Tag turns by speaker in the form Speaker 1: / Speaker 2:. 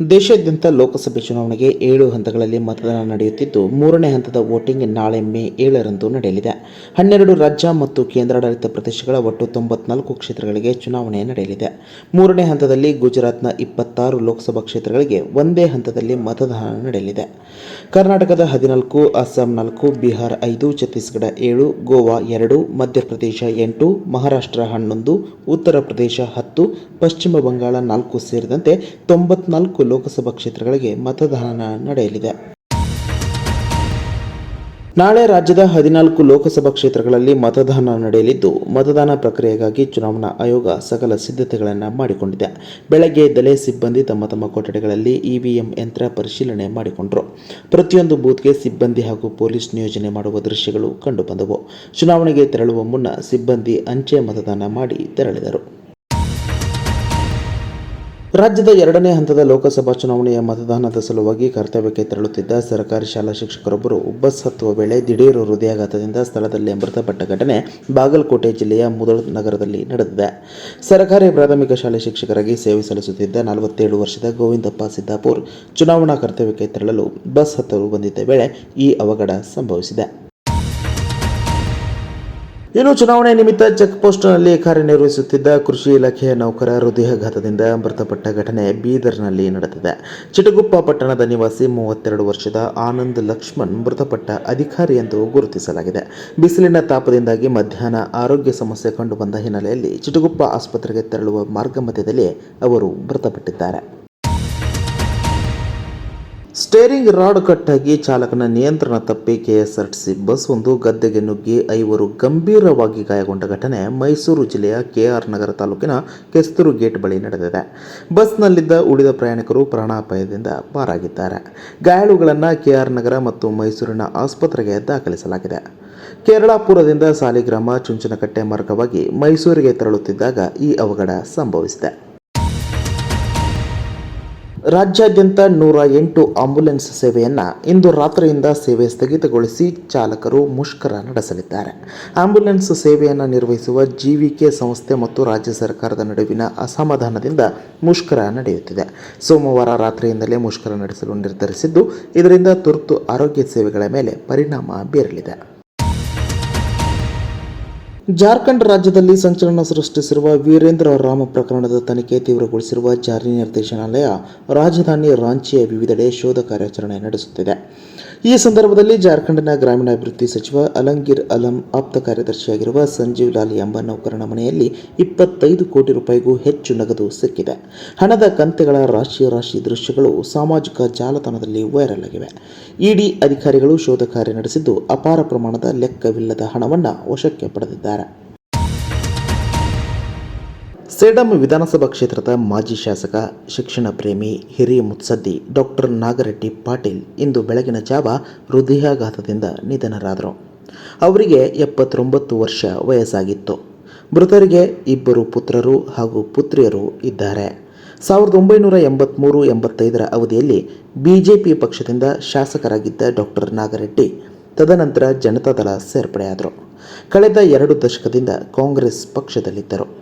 Speaker 1: ದೇಶಾದ್ಯಂತ ಲೋಕಸಭೆ ಚುನಾವಣೆಗೆ ಏಳು ಹಂತಗಳಲ್ಲಿ ಮತದಾನ ನಡೆಯುತ್ತಿದ್ದು, ಮೂರನೇ ಹಂತದ ವೋಟಿಂಗ್ ನಾಳೆ ಮೇ ಏಳರಂದು ನಡೆಯಲಿದೆ. ಹನ್ನೆರಡು ರಾಜ್ಯ ಮತ್ತು ಕೇಂದ್ರಾಡಳಿತ ಪ್ರದೇಶಗಳ ಒಟ್ಟು ತೊಂಬತ್ನಾಲ್ಕು ಕ್ಷೇತ್ರಗಳಿಗೆ ಚುನಾವಣೆ ನಡೆಯಲಿದೆ. ಮೂರನೇ ಹಂತದಲ್ಲಿ ಗುಜರಾತ್ನ ಇಪ್ಪತ್ತಾರು ಲೋಕಸಭಾ ಕ್ಷೇತ್ರಗಳಿಗೆ ಒಂದೇ ಹಂತದಲ್ಲಿ ಮತದಾನ ನಡೆಯಲಿದೆ. ಕರ್ನಾಟಕದ ಹದಿನಾಲ್ಕು, ಅಸ್ಸಾಂ ನಾಲ್ಕು, ಬಿಹಾರ ಐದು, ಛತ್ತೀಸ್ಗಢ ಏಳು, ಗೋವಾ ಎರಡು, ಮಧ್ಯಪ್ರದೇಶ ಎಂಟು, ಮಹಾರಾಷ್ಟ್ರ ಹನ್ನೊಂದು, ಉತ್ತರ ಪ್ರದೇಶ ಹತ್ತು, ಪಶ್ಚಿಮ ಬಂಗಾಳ ನಾಲ್ಕು ಸೇರಿದಂತೆ ತೊಂಬತ್ನಾಲ್ಕು ಲೋಕಸಭಾ ಕ್ಷೇತ್ರಗಳಿಗೆ ಮತದಾನ ನಡೆಯಲಿದೆ. ನಾಳೆ ರಾಜ್ಯದ ಹದಿನಾಲ್ಕು ಲೋಕಸಭಾ ಕ್ಷೇತ್ರಗಳಲ್ಲಿ ಮತದಾನ ನಡೆಯಲಿದ್ದು, ಮತದಾನ ಪ್ರಕ್ರಿಯೆಗಾಗಿ ಚುನಾವಣಾ ಆಯೋಗ ಸಕಲ ಸಿದ್ಧತೆಗಳನ್ನು ಮಾಡಿಕೊಂಡಿದೆ. ಬೆಳಗ್ಗೆ ಎದ್ದಲೇ ಸಿಬ್ಬಂದಿ ತಮ್ಮ ತಮ್ಮ ಕೊಠಡಿಗಳಲ್ಲಿ ಇವಿಎಂ ಯಂತ್ರ ಪರಿಶೀಲನೆ ಮಾಡಿಕೊಂಡರು. ಪ್ರತಿಯೊಂದು ಬೂತ್ಗೆ ಸಿಬ್ಬಂದಿ ಹಾಗೂ ಪೊಲೀಸ್ ನಿಯೋಜನೆ ಮಾಡುವ ದೃಶ್ಯಗಳು ಕಂಡುಬಂದವು. ಚುನಾವಣೆಗೆ ತೆರಳುವ ಮುನ್ನ ಸಿಬ್ಬಂದಿ ಅಂಚೆ ಮತದಾನ ಮಾಡಿ ತೆರಳಿದರು. ರಾಜ್ಯದ ಎರಡನೇ ಹಂತದ ಲೋಕಸಭಾ ಚುನಾವಣೆಯ ಮತದಾನದ ಸಲುವಾಗಿ ಕರ್ತವ್ಯಕ್ಕೆ ತೆರಳುತ್ತಿದ್ದ ಸರ್ಕಾರಿ ಶಾಲಾ ಶಿಕ್ಷಕರೊಬ್ಬರು ಬಸ್ ಹತ್ತುವ ವೇಳೆ ದಿಢೀರ್ ಹೃದಯಾಘಾತದಿಂದ ಸ್ಥಳದಲ್ಲೇ ಮೃತಪಟ್ಟ ಘಟನೆ ಬಾಗಲಕೋಟೆ ಜಿಲ್ಲೆಯ ಮುದಳ ನಗರದಲ್ಲಿ ನಡೆದಿದೆ. ಸರ್ಕಾರಿ ಪ್ರಾಥಮಿಕ ಶಾಲೆ ಶಿಕ್ಷಕರಾಗಿ ಸೇವೆ ಸಲ್ಲಿಸುತ್ತಿದ್ದ ನಲವತ್ತೇಳು ವರ್ಷದ ಗೋವಿಂದಪ್ಪ ಸಿದ್ದಾಪುರ್ ಚುನಾವಣಾ ಕರ್ತವ್ಯಕ್ಕೆ ತೆರಳಲು ಬಸ್ ಹತ್ತಲು ಬಂದಿದ್ದ ವೇಳೆ ಈ ಅವಘಡ ಸಂಭವಿಸಿದೆ. ಇನ್ನು ಚುನಾವಣೆ ನಿಮಿತ್ತ ಚೆಕ್ ಪೋಸ್ಟ್ನಲ್ಲಿ ಕಾರ್ಯನಿರ್ವಹಿಸುತ್ತಿದ್ದ ಕೃಷಿ ಇಲಾಖೆಯ ನೌಕರ ಹೃದಯಾಘಾತದಿಂದ ಮೃತಪಟ್ಟ ಘಟನೆ ಬೀದರ್ನಲ್ಲಿ ನಡೆದಿದೆ. ಚಿಟಗುಪ್ಪ ಪಟ್ಟಣದ ನಿವಾಸಿ ಮೂವತ್ತೆರಡು ವರ್ಷದ ಆನಂದ್ ಲಕ್ಷ್ಮಣ್ ಮೃತಪಟ್ಟ ಅಧಿಕಾರಿ ಎಂದು ಗುರುತಿಸಲಾಗಿದೆ. ಬಿಸಿಲಿನ ತಾಪದಿಂದಾಗಿ ಮಧ್ಯಾಹ್ನ ಆರೋಗ್ಯ ಸಮಸ್ಯೆ ಕಂಡುಬಂದ ಹಿನ್ನೆಲೆಯಲ್ಲಿ ಚಿಟಗುಪ್ಪ ಆಸ್ಪತ್ರೆಗೆ ತೆರಳುವ ಮಾರ್ಗ ಮಧ್ಯದಲ್ಲಿ ಅವರು ಮೃತಪಟ್ಟಿದ್ದಾರೆ. ಸ್ಟೇರಿಂಗ್ ರಾಡ್ ಕಟ್ಟಾಗಿ ಚಾಲಕನ ನಿಯಂತ್ರಣ ತಪ್ಪಿ ಕೆಎಸ್ಆರ್ಟಿಸಿ ಬಸ್ ಒಂದು ಗದ್ದೆಗೆ ನುಗ್ಗಿ ಐವರು ಗಂಭೀರವಾಗಿ ಗಾಯಗೊಂಡ ಘಟನೆ ಮೈಸೂರು ಜಿಲ್ಲೆಯ ಕೆಆರ್ ನಗರ ತಾಲೂಕಿನ ಕೆಸ್ತೂರು ಗೇಟ್ ಬಳಿ ನಡೆದಿದೆ. ಬಸ್ನಲ್ಲಿದ್ದ ಉಳಿದ ಪ್ರಯಾಣಿಕರು ಪ್ರಾಣಾಪಾಯದಿಂದ ಪಾರಾಗಿದ್ದಾರೆ. ಗಾಯಾಳುಗಳನ್ನು ಕೆಆರ್ ನಗರ ಮತ್ತು ಮೈಸೂರಿನ ಆಸ್ಪತ್ರೆಗೆ ದಾಖಲಿಸಲಾಗಿದೆ. ಕೇರಳಾಪುರದಿಂದ ಸಾಲಿಗ್ರಾಮ, ಚುಂಚನಕಟ್ಟೆ ಮಾರ್ಗವಾಗಿ ಮೈಸೂರಿಗೆ ತೆರಳುತ್ತಿದ್ದಾಗ ಈ ಅವಘಡ ಸಂಭವಿಸಿದೆ. ರಾಜ್ಯಾದ್ಯಂತ ನೂರ ಎಂಟು ಆಂಬ್ಯುಲೆನ್ಸ್ ಸೇವೆಯನ್ನು ಇಂದು ರಾತ್ರಿಯಿಂದ ಸೇವೆ ಸ್ಥಗಿತಗೊಳಿಸಿ ಚಾಲಕರು ಮುಷ್ಕರ ನಡೆಸಲಿದ್ದಾರೆ. ಆಂಬ್ಯುಲೆನ್ಸ್ ಸೇವೆಯನ್ನು ನಿರ್ವಹಿಸುವ ಜಿವಿಕೆ ಸಂಸ್ಥೆ ಮತ್ತು ರಾಜ್ಯ ಸರ್ಕಾರದ ನಡುವಿನ ಅಸಮಾಧಾನದಿಂದ ಮುಷ್ಕರ ನಡೆಯುತ್ತಿದೆ. ಸೋಮವಾರ ರಾತ್ರಿಯಿಂದಲೇ ಮುಷ್ಕರ ನಡೆಸಲು ನಿರ್ಧರಿಸಿದ್ದು, ಇದರಿಂದ ತುರ್ತು ಆರೋಗ್ಯ ಸೇವೆಗಳ ಮೇಲೆ ಪರಿಣಾಮ ಬೀರಲಿದೆ. ಜಾರ್ಖಂಡ್ ರಾಜ್ಯದಲ್ಲಿ ಸಂಚಲನ ಸೃಷ್ಟಿಸಿರುವ ವೀರೇಂದ್ರ ರಾಮ ಪ್ರಕರಣದ ತನಿಖೆ ತೀವ್ರಗೊಳಿಸಿರುವ ಜಾರಿ ನಿರ್ದೇಶನಾಲಯ ರಾಜಧಾನಿ ರಾಂಚಿಯ ವಿವಿಧೆಡೆ ಶೋಧ ಕಾರ್ಯಾಚರಣೆ ನಡೆಸುತ್ತಿದೆ. ಈ ಸಂದರ್ಭದಲ್ಲಿ ಜಾರ್ಖಂಡ್ನ ಗ್ರಾಮೀಣಾಭಿವೃದ್ಧಿ ಸಚಿವ ಅಲಂಗಿರ್ ಅಲಂ ಆಪ್ತ ಕಾರ್ಯದರ್ಶಿಯಾಗಿರುವ ಸಂಜೀವ್ ಲಾಲ್ ಎಂಬ ನೌಕರನ ಮನೆಯಲ್ಲಿ ಇಪ್ಪತ್ತೈದು ಕೋಟಿ ರೂಪಾಯಿಗೂ ಹೆಚ್ಚು ನಗದು ಸಿಕ್ಕಿದೆ. ಹಣದ ಕಂತೆಗಳ ರಾಶಿ ರಾಶಿ ದೃಶ್ಯಗಳು ಸಾಮಾಜಿಕ ಜಾಲತಾಣದಲ್ಲಿ ವೈರಲ್ ಆಗಿವೆ. ಇಡಿ ಅಧಿಕಾರಿಗಳು ಶೋಧ ಕಾರ್ಯ ನಡೆಸಿದ್ದು ಅಪಾರ ಪ್ರಮಾಣದ ಲೆಕ್ಕವಿಲ್ಲದ ಹಣವನ್ನು ವಶಕ್ಕೆ ಪಡೆದಿದ್ದಾರೆ. ಸೇಡಂ ವಿಧಾನಸಭಾ ಕ್ಷೇತ್ರದ ಮಾಜಿ ಶಾಸಕ, ಶಿಕ್ಷಣ ಪ್ರೇಮಿ ಹಿರಿಯ ಮುತ್ಸದ್ದಿ ಡಾಕ್ಟರ್ ನಾಗರೆಡ್ಡಿ ಪಾಟೀಲ್ ಇಂದು ಬೆಳಗಿನ ಜಾವ ಹೃದಯಾಘಾತದಿಂದ ನಿಧನರಾದರು. ಅವರಿಗೆ ಎಪ್ಪತ್ತೊಂಬತ್ತು ವರ್ಷ ವಯಸ್ಸಾಗಿತ್ತು. ಮೃತರಿಗೆ ಇಬ್ಬರು ಪುತ್ರರು ಹಾಗೂ ಪುತ್ರಿಯರು ಇದ್ದಾರೆ. ಸಾವಿರದ ಒಂಬೈನೂರ ಎಂಬತ್ತ್ಮೂರು ಎಂಬತ್ತೈದರ ಅವಧಿಯಲ್ಲಿ ಬಿಜೆಪಿ ಪಕ್ಷದಿಂದ ಶಾಸಕರಾಗಿದ್ದ ಡಾಕ್ಟರ್ ನಾಗರೆಡ್ಡಿ ತದನಂತರ ಜನತಾದಳ ಸೇರ್ಪಡೆಯಾದರು. ಕಳೆದ ಎರಡು ದಶಕದಿಂದ ಕಾಂಗ್ರೆಸ್ ಪಕ್ಷದಲ್ಲಿದ್ದರು.